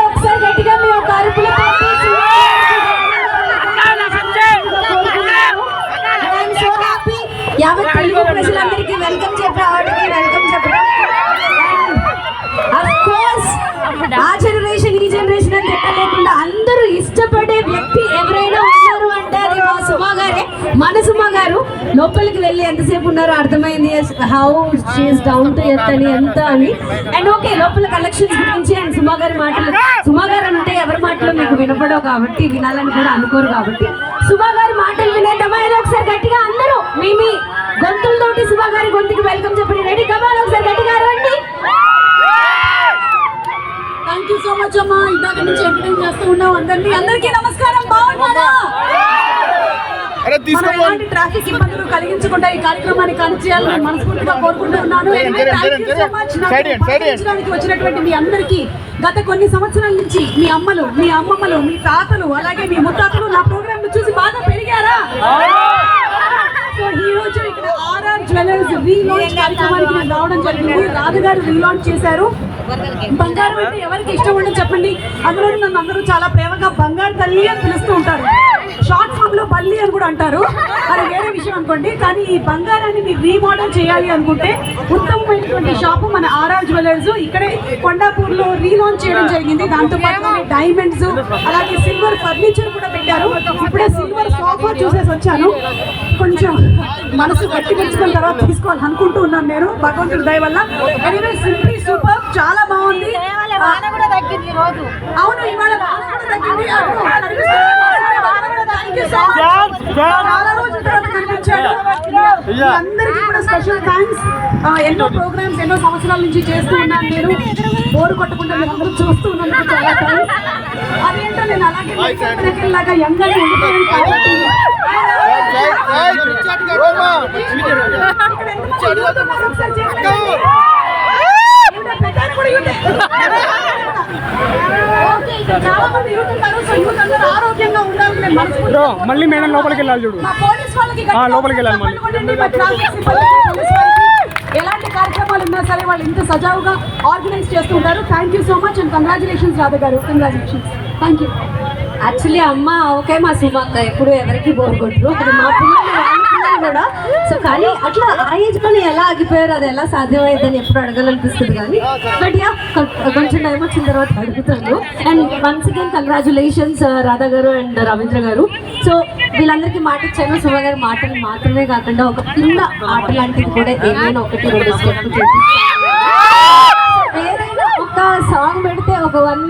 ఒకసారి గట్టిగా మీ తెలుగు ప్రజలందరికీ వెల్కమ్ చెప్పి ఆవిడకి వెల్కమ్ చెప్పడం ఆ జనరేషన్ ఈ జనరేషన్ అని లేకుండా అందరూ ఇష్టపడే వ్యక్తి ఎవరైనా అది మా సుమా గారే మన సుమా గారు లోపలికి వెళ్ళి ఎంతసేపు ఉన్నారో అర్థమైంది. How she's down to earth అని ఎంత అని. అండ్ ఓకే లోపల కలెక్షన్స్ గురించి అండ్ సుమా గారి మాటలు. సుమా గారు అంటే ఎవరి మాటలు మీకు వినపడవు కాబట్టి వినాలని కూడా అనుకోరు కాబట్టి. సుమా గారి మాటలు వినేద్దామా ఒకసారి గట్టిగా అందరూ మీ మీ గొంతులతోటి సుమా గారి గొంతుకి వెల్కమ్ చెప్పండి. రెడీ కమాల్ ఒకసారి గట్టిగా రండి థ్యాంక్ యూ సో మచ్ అమ్మా. ఇందాక నుంచి ఎంటర్టైన్ చేస్తూ ఉన్నాం అందరినీ అందరికీ నమస్కారం. బాగున్నారా? మనం తీసుకో ఎలాంటి ట్రాఫిక్ ఇబ్బందులు కలిగించకుండా ఈ కార్యక్రమాన్ని కానిచేయాలని మనస్ఫూర్తిగా కోరుకుంటున్నాను. వచ్చినటువంటి మీ అందరికీ గత కొన్ని సంవత్సరాల నుంచి మీ అమ్మలు మీ అమ్మమ్మలు మీ తాతలు అలాగే మీ ముత్తాతలు నా ప్రోగ్రామ్ చూసి బాగా పెరిగారా? సో ఈ రోజు ఇక్కడ ఆర్ఆర్ జ్యువెలర్స్ రీలాంచ్ కార్యక్రమానికి నేను రావడం జరిగింది. రాధు గారు రీలాంచ్ చేశారు. బంగారం అంటే ఎవరికి ఇష్టం ఉండదు చెప్పండి. అందులో నన్ను అందరూ చాలా ప్రేమగా బంగారు తల్లి అని పిలుస్తూ ఉంటారు. షార్ట్ ఫామ్లో బల్లి అని కూడా అంటారు. అది వేరే విషయం అనుకోండి. కానీ ఈ బంగారాన్ని మీరు రీమోడల్ చేయాలి అనుకుంటే ఉత్తమమైనటువంటి షాపు మన ఆర్ఆర్ జ్యువెలర్స్. ఇక్కడే కొండాపూర్లో రీలాంచ్ చేయడం జరిగింది. దాంతో పాటు డైమండ్స్ అలాగే సిల్వర్ ఫర్నిచర్ కూడా పెట్టారు. ఇప్పుడే సిల్వర్ సోఫా చూసేసి వచ్చాను. కొంచెం మనసు గట్టి పెంచుకున్న తర్వాత తీసుకోవాలి అనుకుంటూ ఉన్నాను నేను. భగవంతుడి దయ వల్ల. ఎనివే సింప్లీ సూపర్ చాలా బాగుంది. అవును ఇవాళ తగ్గింది. అందరికీ కూడా స్పెషల్ థ్యాంక్స్ ఎన్నో ప్రోగ్రామ్స్ ఎన్నో సంవత్సరాల నుంచి చేస్తూ ఉన్నాను నేను. బోరు కొట్టకుండా అందరూ చూస్తూ ఉన్నాను. చాలా థ్యాంక్స్ అదేంటో నేను అలాగే లాగా యంగ్గా ఉండిపోయాను కాబట్టి ఇక్కడ ఎంతమంది యూత్ ఉన్నారు? ఒకసారి బ్రో మళ్ళీ మేడం లోపలికి వెళ్ళాలి చూడు. మా పోలీస్ వాళ్ళకి గట్టిగా ఆ, లోపలికి వెళ్ళాలి ఎలాంటి కార్యక్రమాలు ఉన్నా సరే వాళ్ళు ఇంత సజావుగా ఆర్గనైజ్ చేస్తూ ఉంటారు thank you so much and congratulations Radha గారు. కంగ్రాచులేషన్స్ థ్యాంక్ యూ యాక్చువల్లీ అమ్మ ఓకే మా సుమక్క ఎప్పుడు ఎవరికి బోర్ కొట్టరు. అది మా పిల్లలు వాళ్ళ పిల్లలు కూడా సో కానీ అట్లా ఆ ఏజ్లోనే ఎలా ఆగిపోయారు అది ఎలా సాధ్యమైందని ఎప్పుడు అడగాలనిపిస్తుంది కానీ. బట్ యా కొంచెం టైం వచ్చిన తర్వాత అడుగుతాను. And once again congratulations Radha గారు అండ్ రవీంద్ర గారు. సో వీళ్ళందరికీ మాట ఇచ్చాను. సుమ గారి మాటలు మాత్రమే కాకుండా ఒక పిల్ల ఆట లాంటిది కూడా ఏమైనా ఒకటి రెండు స్టెప్ ఏదైనా ఒక సాంగ్ పెడితే ఒక వన్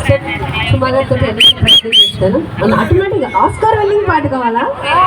స్టెప్ సుమ గారితో ప్రయత్నం ఆటోమేటిక్గా ఆస్కార్ వెళ్ళింగ్ పాట కావాలా?